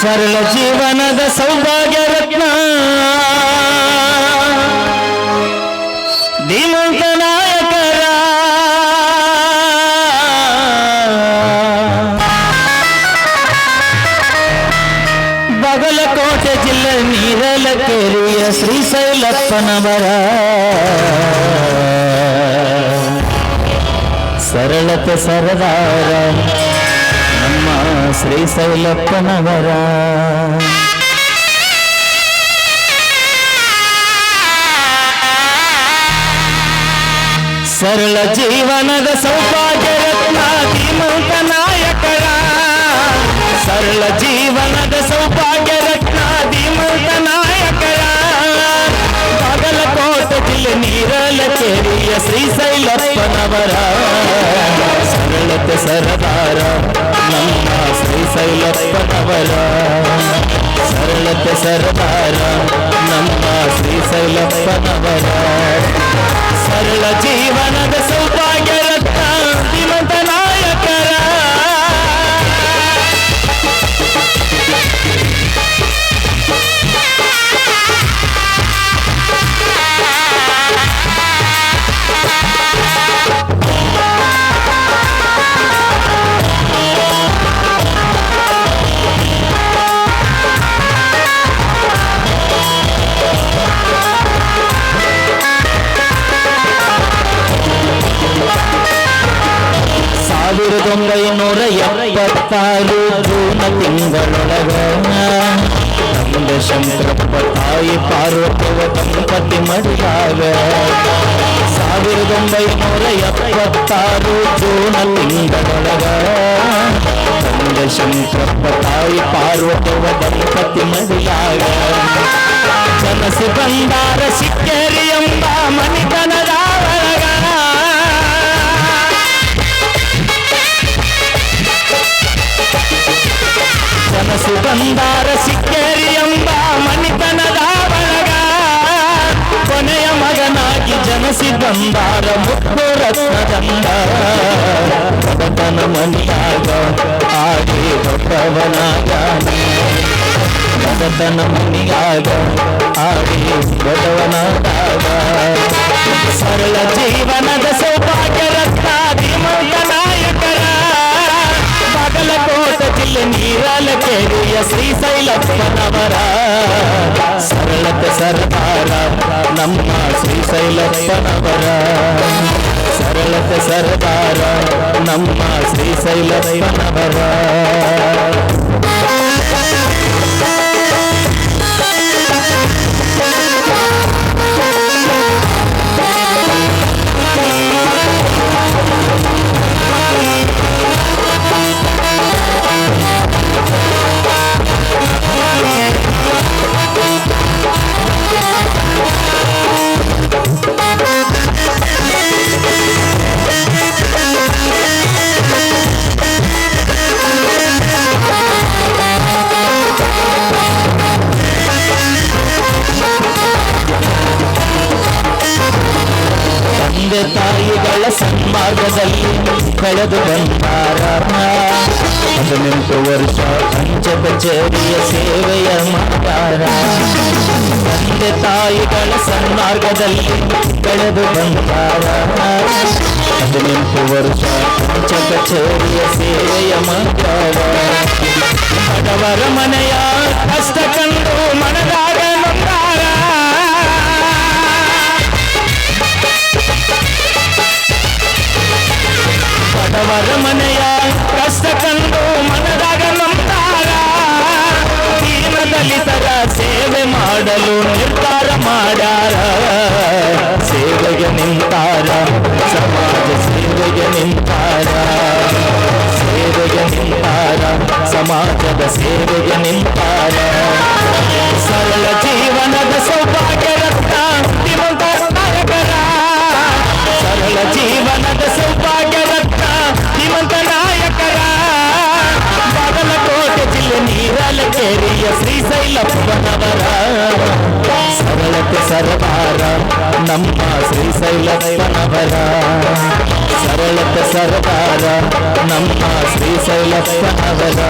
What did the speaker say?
ಸರಳ ಜೀವನದ ಸೌಭಾಗ್ಯ ಬಗಲಕೋಟೆ ಜಿಲ್ಲೆ ನೀರಲಕೆರೆಯ ಶ್ರೀಶೈಲಪ್ಪನವರ ಸರಳತೆ ಸರದಾರ ನಮ್ಮ ಶ್ರೀಶೈಲಪ್ಪನವರ ಸರಳ ಜೀವನದ ಸೌಭಾಗ್ಯ ಶ್ರೀಶೈಲಪ್ಪನವರ ಸರಳತೆ ಸರದಾರ ನಮ್ಮ ಶ್ರೀಶೈಲಪ್ಪನವರ ಸರಳತೆ ಸರದಾರ ನಮ್ಮ ಶ್ರೀಶೈಲಪ್ಪನವರ ಸರಳ ಜೀವನದ ಸಾವಿರದ ಒಂಬೈನೂರ ಎಪ್ಪತ್ತಾರು ಜೂನ ತಿಂಗಳೊಳಗ ತಂದೆ ಶಂಕರಪ್ಪ ತಾಯಿ ಪಾರ್ವತವ ದಂಪತಿ ಮಡಿಯಾಗ ಸಾವಿರದ ಒಂಬೈನೂರ ಎಪ್ಪತ್ತಾರು ಜೂನ ತಿಂಗಳೊಳಗ ತಂದೆ ಶಂಕರಪ್ಪ ತಾಯಿ ಪಾರ್ವತವ ದಂಪತಿ ಮಡಿಯಾಗ ಜನಸಿ ಬಂದಾರ ಸಿಕ್ಕೇರಿ ಬಂದಾರ ಸಿಕ್ಕೇರಿ ಎಂಬ ಮನಿತನದ ಬಳಗ. ಕೊನೆಯ ಮಗನಾಗಿ ಜನಸಿ ಬಂದಾರ ಮುತ್ತು ರತ್ನದಂಡ ಬಡತನ ಮನಿಯಾಗ ಆಗಿ ದೊಡ್ಡವನಾಗಾನೆ ಬಡತನ ಮನಿಯಾಗ ಆಗಿ ದೊಡ್ಡವನಾದಾಗ ಶ್ರೀಶೈಲಪ್ಪನವರ ಸರಳತೆ ಸರದಾರ ನಮ್ಮ ಶ್ರೀಶೈಲಪ್ಪನವರ ಸರಳತೆ ಸರದಾರ ನಮ್ಮ ಶ್ರೀಶೈಲಪ್ಪನವರ ತಂದೆ ತಾಯಿಗಳ ಸನ್ಮಾರ್ಗದಲ್ಲಿ ಕಳೆದು ಬಂದಾರ ಹದಿನೆಂಟು ವರ್ಷ ಪಂಚ ಕಚೇರಿಯ ಸೇವೆಯ ಮಾಡ್ಯಾರ ತಂದೆ ತಾಯಿಗಳ ಸನ್ಮಾರ್ಗದಲ್ಲಿ ಕಳೆದು ಬಂದಾರ ಹದಿನೆಂಟು ವರ್ಷ ಪಂಚ ಕಚೇರಿಯ ಸೇವೆಯ ಬಡವರ ಮನೆಯ ಕಷ್ಟ ಕಂಡು ಮನದಾಗ ನಂಬಾರ. ದೀನ ದಲಿತರ ಸೇವೆ ಮಾಡಲು ನಿರ್ಧಾರ ಮಾಡ್ಯಾರ. ಸೇವೆಗೆ ನಿಂತಾರ, ಸಮಾಜ ಸೇವೆಗೆ ನಿಂತಾರ. ಸೇವೆಗೆ ನಿಂತಾರ, ಸಮಾಜದ ಸೇವೆಗೆ ನಿಂತಾರ. ಸರಳ ಶ್ರೀಶೈಲಪ್ಪನವರ ಸರಳತೆ ಸರದಾರ ನಮ್ಮ ಶ್ರೀಶೈಲಪ್ಪನವರ ಸರಳತೆ ಸರದಾರ ನಮ್ಮ ಶ್ರೀಶೈಲಪ್ಪನವರ